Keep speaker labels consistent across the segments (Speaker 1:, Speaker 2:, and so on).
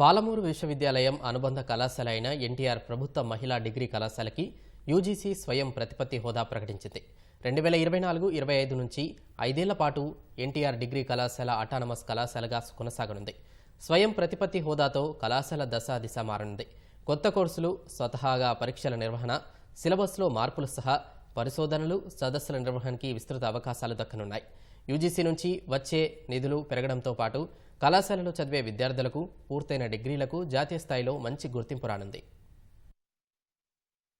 Speaker 1: పాలమూరు విశ్వవిద్యాలయం అనుబంధ కళాశాల అయిన ఎన్టీఆర్ ప్రభుత్వ మహిళా డిగ్రీ కళాశాలకి యూజీసీ స్వయం ప్రతిపత్తి హోదా ప్రకటించింది. రెండు వేల ఇరవై నాలుగు ఇరవై ఐదు నుంచి ఐదేళ్ళ పాటు ఎన్టీఆర్ డిగ్రీ కళాశాల అటానమస్ కళాశాలగా కొనసాగనుంది. స్వయం ప్రతిపత్తి హోదాతో కళాశాల దశ దిశ మారనుంది. కొత్త కోర్సులు స్వతహాగా పరీక్షల నిర్వహణ సిలబస్లో మార్పులు సహా పరిశోధనలు సదస్సుల నిర్వహణకి విస్తృత అవకాశాలు దక్కనున్నాయి. యూజీసీ నుంచి వచ్చే నిధులు పెరగడంతో పాటు కళాశాలలో చదివే విద్యార్థులకు పూర్తయిన డిగ్రీలకు జాతీయ స్థాయిలో మంచి గుర్తింపు రానుంది.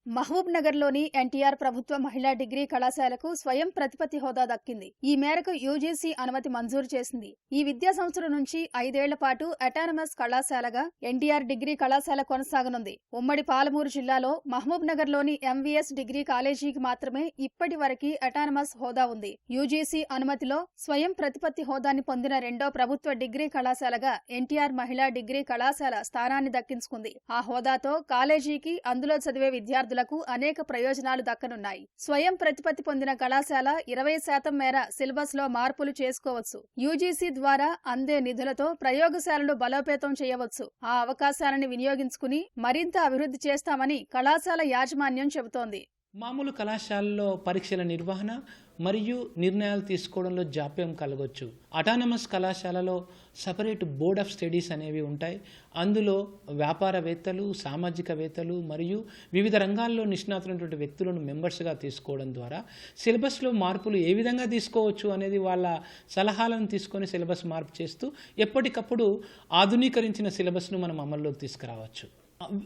Speaker 2: మహబూబ్ నగర్లోని ఎన్టీఆర్ ప్రభుత్వ మహిళా డిగ్రీ కళాశాలకు స్వయం ప్రతిపత్తి హోదా దక్కింది. ఈ మేరకు యూజీసీ అనుమతి మంజూరు చేసింది. ఈ విద్యా సంవత్సరం నుంచి ఐదేళ్ళ పాటు అటానమస్ కళాశాలగా ఎన్టీఆర్ డిగ్రీ కళాశాల కొనసాగనుంది. ఉమ్మడి పాలమూరు జిల్లాలో మహబూబ్ నగర్లోని ఎంవీఎస్ డిగ్రీ కాలేజీకి మాత్రమే ఇప్పటి వరకు అటానమస్ హోదా ఉంది. యూజీసీ అనుమతిలో స్వయం ప్రతిపత్తి హోదాని పొందిన రెండో ప్రభుత్వ డిగ్రీ కళాశాలగా ఎన్టీఆర్ మహిళా డిగ్రీ కళాశాల స్థానాన్ని దక్కించుకుంది. ఆ హోదాతో కాలేజీకి అందులో చదివే విద్యార్థులకు అనేక ప్రయోజనాలు దక్కనున్నాయి. స్వయం ప్రతిపత్తి పొందిన కళాశాల ఇరవై శాతం మేర సిలబస్లో మార్పులు చేసుకోవచ్చు. యూజీసీ ద్వారా అందే నిధులతో ప్రయోగశాలను బలోపేతం చేయవచ్చు. ఆ అవకాశాలను వినియోగించుకుని మరింత అభివృద్ధి చేస్తామని కళాశాల యాజమాన్యం చెబుతోంది.
Speaker 3: మామూలు కళాశాలలో పరీక్షల నిర్వహణ మరియు నిర్ణయాలు తీసుకోవడంలో జాప్యం కలగొచ్చు. అటానమస్ కళాశాలలో సపరేట్ బోర్డ్ ఆఫ్ స్టడీస్ అనేవి ఉంటాయి. అందులో వ్యాపారవేత్తలు సామాజికవేత్తలు మరియు వివిధ రంగాల్లో నిష్ణాతులైనటువంటి వ్యక్తులను మెంబర్స్గా తీసుకోవడం ద్వారా సిలబస్లో మార్పులు ఏ విధంగా తీసుకోవచ్చు అనేది వాళ్ళ సలహాలను తీసుకొని సిలబస్ మార్పు చేస్తూ ఎప్పటికప్పుడు ఆధునీకరించిన సిలబస్ను మనం అమల్లోకి తీసుకురావచ్చు.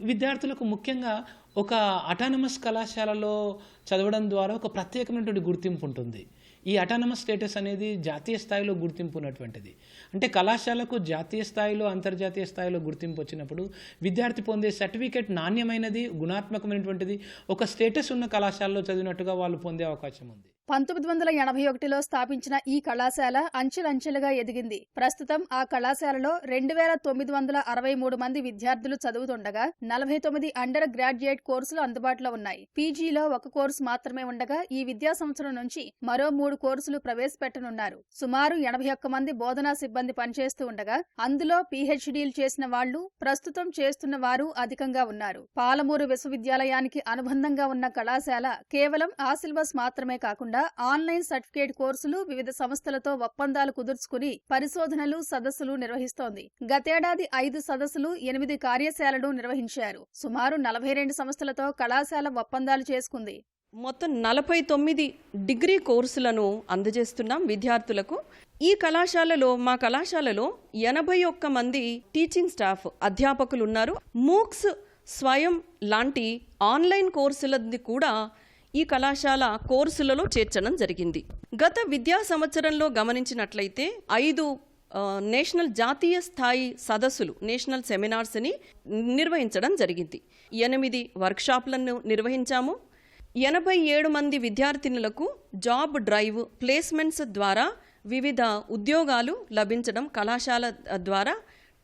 Speaker 3: విద్యార్థులకు ముఖ్యంగా ఒక అటానమస్ కళాశాలలో చదవడం ద్వారా ఒక ప్రత్యేకమైనటువంటి గుర్తింపు ఉంటుంది. ఈ అటానమస్ స్టేటస్ అనేది జాతీయ స్థాయిలో గుర్తింపు ఉన్నటువంటిది. అంటే కళాశాలకు జాతీయ స్థాయిలో అంతర్జాతీయ స్థాయిలో గుర్తింపు వచ్చినప్పుడు విద్యార్థి పొందే సర్టిఫికేట్ నాణ్యమైనది గుణాత్మకమైనటువంటిది ఒక స్టేటస్ ఉన్న కళాశాలలో చదివినట్టుగా వాళ్ళు పొందే అవకాశం ఉంది.
Speaker 2: పంతొమ్మిది వందల ఎనభై ఒకటిలో స్థాపించిన ఈ కళాశాల అంచెలంచెలుగా ఎదిగింది. ప్రస్తుతం ఆ కళాశాలలో రెండు వేల తొమ్మిది వందల అరవై మూడు మంది విద్యార్థులు చదువుతుండగా నలభై తొమ్మిది అండర్ గ్రాడ్యుయేట్ కోర్సులు అందుబాటులో ఉన్నాయి. పీజీలో ఒక కోర్సు మాత్రమే ఉండగా ఈ విద్యా సంవత్సరం నుంచి మరో మూడు కోర్సులు ప్రవేశపెట్టనున్నారు. సుమారు ఎనభై ఒక్క మంది బోధనా సిబ్బంది పనిచేస్తూ ఉండగా అందులో పీహెచ్డీలు చేసిన వాళ్ళు ప్రస్తుతం చేస్తున్న వారు అధికంగా ఉన్నారు. పాలమూరు విశ్వవిద్యాలయానికి అనుబంధంగా ఉన్న కళాశాల కేవలం ఆ సిలబస్ మాత్రమే కాకుండా ఆన్లైన్ సర్టిఫికేట్ కోర్సులు వివిధ సంస్థలతో ఒప్పందాలు కుదుర్చుకుని పరిశోధనలు సదస్సులు నిర్వహిస్తోంది. గతేడాది ఐదు సదస్సులు ఎనిమిది కార్యశాలలు నిర్వహించారు. సుమారు నలభై రెండు సంస్థలతో కళాశాల ఒప్పందాలు చేసుకుంది.
Speaker 4: మొత్తం నలభై తొమ్మిది డిగ్రీ కోర్సులను అందజేస్తున్నాం విద్యార్థులకు. ఈ కళాశాలలో మా కళాశాలలో ఎనభై ఒక్క మంది టీచింగ్ స్టాఫ్ అధ్యాపకులు ఉన్నారు మూక్స్ స్వయం లాంటి ఆన్లైన్ కోర్సులది కూడా ఈ కళాశాల కోర్సులలో చేర్చడం జరిగింది. గత విద్యా సంవత్సరంలో గమనించినట్లయితే ఐదు నేషనల్ జాతీయ స్థాయి సదస్సులు నేషనల్ సెమినార్స్ని నిర్వహించడం జరిగింది. ఎనిమిది వర్క్షాప్లను నిర్వహించాము. ఎనభై ఏడు మంది విద్యార్థినులకు జాబ్ డ్రైవ్ ప్లేస్మెంట్స్ ద్వారా వివిధ ఉద్యోగాలు లభించడం కళాశాల ద్వారా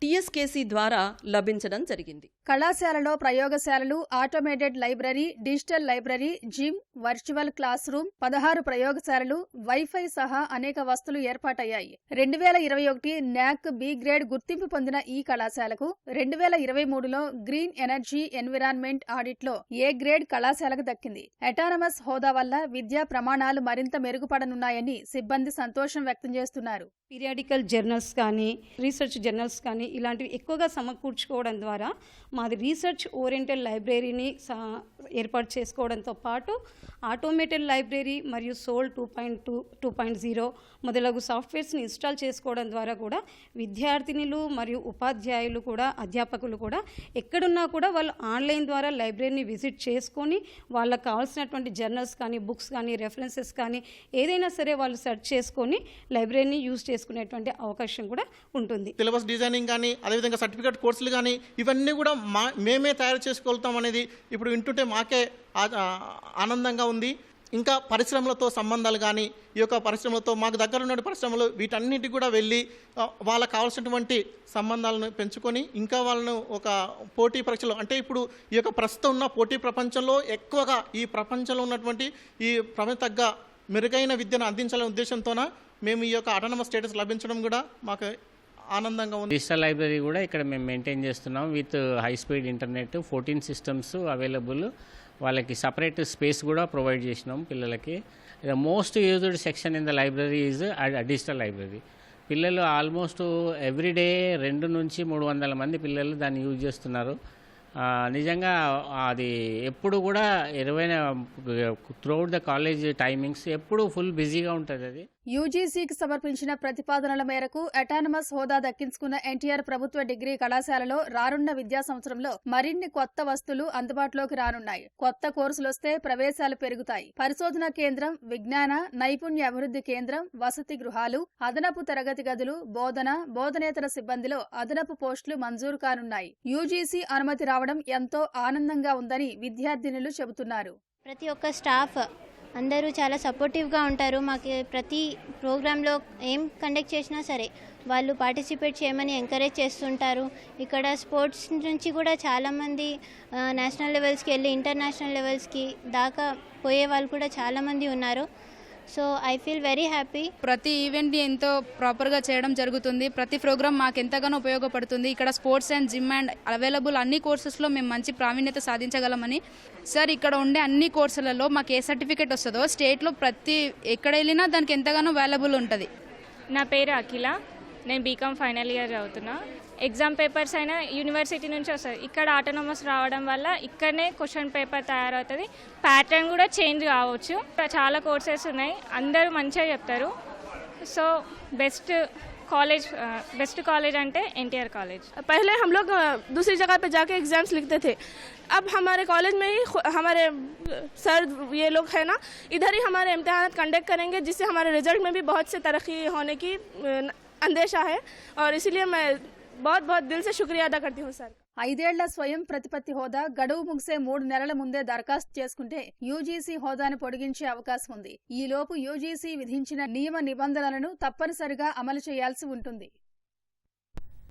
Speaker 4: టీఎస్కేసీ ద్వారా లభించడం జరిగింది.
Speaker 2: కళాశాలలో ప్రయోగశాలలు automated library digital library gym virtual class room పదహారు ప్రయోగశాలలు వైఫై సహా అనేక వస్తువులు ఏర్పాటయ్యాయి. రెండు వేల ఇరవై ఒకటి న్యాక్ బి గ్రేడ్ గుర్తింపు పొందిన ఈ కళాశాలకు రెండు వేల ఇరవై మూడులో గ్రీన్ ఎనర్జీ ఎన్విరాన్మెంట్ ఆడిట్లో ఏ గ్రేడ్ కళాశాలకు దక్కింది. ఎటానమస్ హోదా వల్ల విద్యా ప్రమాణాలు మరింత మెరుగుపడనున్నాయని సిబ్బంది సంతోషం వ్యక్తం చేస్తున్నారు.
Speaker 5: పీరియాడికల్ జర్నల్స్ కానీ రీసెర్చ్ జర్నల్స్ కానీ ఇలాంటివి ఎక్కువగా సమకూర్చుకోవడం ద్వారా మాది రీసెర్చ్ ఓరియంటెడ్ లైబ్రరీని సా ఏర్పాటు చేసుకోవడంతో పాటు ఆటోమేటెడ్ లైబ్రరీ మరియు soul two point two two point zero మొదలగు సాఫ్ట్వేర్స్ని ఇన్స్టాల్ చేసుకోవడం ద్వారా కూడా విద్యార్థినులు మరియు ఉపాధ్యాయులు కూడా అధ్యాపకులు కూడా ఎక్కడున్నా కూడా వాళ్ళు ఆన్లైన్ ద్వారా లైబ్రరీని విజిట్ చేసుకొని వాళ్ళకి కావాల్సినటువంటి జర్నల్స్ కానీ బుక్స్ కానీ రెఫరెన్సెస్ కానీ ఏదైనా సరే వాళ్ళు సెర్చ్ చేసుకొని లైబ్రరీని యూజ్ చేసుకునేటువంటి అవకాశం కూడా ఉంటుంది.
Speaker 6: సిలబస్ డిజైనింగ్ కానీ అదేవిధంగా సర్టిఫికేట్ కోర్సులు కానీ ఇవన్నీ కూడా మా మేమే తయారు చేసుకోగలుగుతాం అనేది ఇప్పుడు వింటుంటే మా మాకే ఆనందంగా ఉంది. ఇంకా పరిశ్రమలతో సంబంధాలు కానీ ఈ యొక్క పరిశ్రమలతో మాకు దగ్గర ఉన్న పరిశ్రమలు వీటన్నిటి కూడా వెళ్ళి వాళ్ళకు కావాల్సినటువంటి సంబంధాలను పెంచుకొని ఇంకా వాళ్ళను ఒక పోటీ పరీక్షలు అంటే ఇప్పుడు ఈ యొక్క ప్రస్తుతం ఉన్న పోటీ ప్రపంచంలో ఎక్కువగా ఈ ప్రపంచంలో ఉన్నటువంటి ఈ ప్రపంచ తగ్గ మెరుగైన విద్యను అందించాలనే ఉద్దేశంతోన మేము ఈ యొక్క అటానమస్ స్టేటస్ లభించడం కూడా మాకు ఆనందంగా ఉంది.
Speaker 7: డిజిటల్ లైబ్రరీ కూడా ఇక్కడ మేము మెయింటైన్ చేస్తున్నాం. With high speed internet fourteen systems available వాళ్ళకి సపరేట్ స్పేస్ కూడా ప్రొవైడ్ చేసినాం పిల్లలకి. The most used section in the library is digital library పిల్లలు ఆల్మోస్ట్ ఎవ్రీడే రెండు నుంచి మూడు వందల మంది పిల్లలు దాన్ని యూజ్ చేస్తున్నారు. నిజంగా అది ఎప్పుడు కూడా ఇరవై త్రూఅవుట్ ద కాలేజ్ టైమింగ్స్ ఎప్పుడు ఫుల్ బిజీగా ఉంటుంది అది.
Speaker 2: యూజీసీకి సమర్పించిన ప్రతిపాదనల మేరకు అటానమస్ హోదా దక్కించుకున్న ఎన్టీఆర్ ప్రభుత్వ డిగ్రీ కళాశాలలో రానున్న విద్యా సంవత్సరంలో మరిన్ని కొత్త వస్తువులు అందుబాటులోకి రానున్నాయి. కొత్త కోర్సులొస్తే ప్రవేశాలు పెరుగుతాయి. పరిశోధన కేంద్రం విజ్ఞాన నైపుణ్య అభివృద్ధి కేంద్రం వసతి గృహాలు అదనపు తరగతి గదులు బోధన బోధనేతర సిబ్బందిలో అదనపు పోస్టులు మంజూరు కానున్నాయి. యూజీసీ అనుమతి రావడం ఎంతో ఆనందంగా ఉందని విద్యార్థినులు చెబుతున్నారు.
Speaker 8: ప్రతి ఒక్క స్టాఫ్ అందరూ చాలా సపోర్టివ్గా ఉంటారు. మాకు ప్రతి ప్రోగ్రాంలో ఏం కండక్ట్ చేసినా సరే వాళ్ళు పార్టిసిపేట్ చేయమని ఎంకరేజ్ చేస్తుంటారు. ఇక్కడ స్పోర్ట్స్ నుంచి కూడా చాలామంది నేషనల్ లెవెల్స్కి వెళ్ళి ఇంటర్నేషనల్ లెవెల్స్కి దాకా పోయే వాళ్ళు కూడా చాలామంది ఉన్నారు. So I feel very happy
Speaker 9: ప్రతి ఈవెంట్ని ఎంతో ప్రాపర్గా చేయడం జరుగుతుంది. ప్రతి ప్రోగ్రామ్ మాకు ఎంతగానో ఉపయోగపడుతుంది. ఇక్కడ sports and gym and available అన్ని కోర్సెస్లో మేము మంచి ప్రావీణ్యత సాధించగలమని. సార్ ఇక్కడ ఉండే అన్ని కోర్సులలో మాకు ఏ సర్టిఫికేట్ వస్తుందో స్టేట్లో ప్రతి ఎక్కడ వెళ్ళినా దానికి ఎంతగానో వాల్యుబుల్ ఉంటుంది.
Speaker 10: నా పేరు అఖిల. నేను బీకామ్ ఫైనల్ ఇయర్ చదువుతున్నా ఎగ్జామ్ పేపర్స్ అయినా యూనివర్సిటీ నుంచి వస్తుంది ఇక్కడ ఆటోనమస్ రావడం వల్ల ఇక్కడనే క్వశ్చన్ పేపర్ తయారవుతుంది ప్యాటర్న్ కూడా చేంజ్ కావచ్చు ఇక్కడ చాలా కోర్సెస్ ఉన్నాయి అందరూ మంచిగా చెప్తారు so best college best college अंटे NTR college
Speaker 11: पहले हम लोग अ, दूसरी जगह पे जाके एग्जाम्स लिखते थे अब हमारे कॉलेज में ही खु- हमारे अ, सर ये लोग हैं ना इधर ही हमारे इम्तहान कंडक्ट करेंगे जिससे हमारे रिजल्ट में भी बहुत से तरक्की होने की अ, अंदेशा है और इसीलिए मैं बहुत बहुत दिल से शुक्रिया अदा करती हूँ सर
Speaker 2: ఐదేళ్ల స్వయం ప్రతిపత్తి హోదా గడువు ముగిసే మూడు నెలల ముందే దరఖాస్తు చేసుకుంటే యూజీసీ హోదాను పొడిగించే అవకాశం ఉంది ఈ లోపు యూజీసీ విధించిన నియమ నిబంధనలను తప్పనిసరిగా అమలు చేయాల్సి ఉంటుంది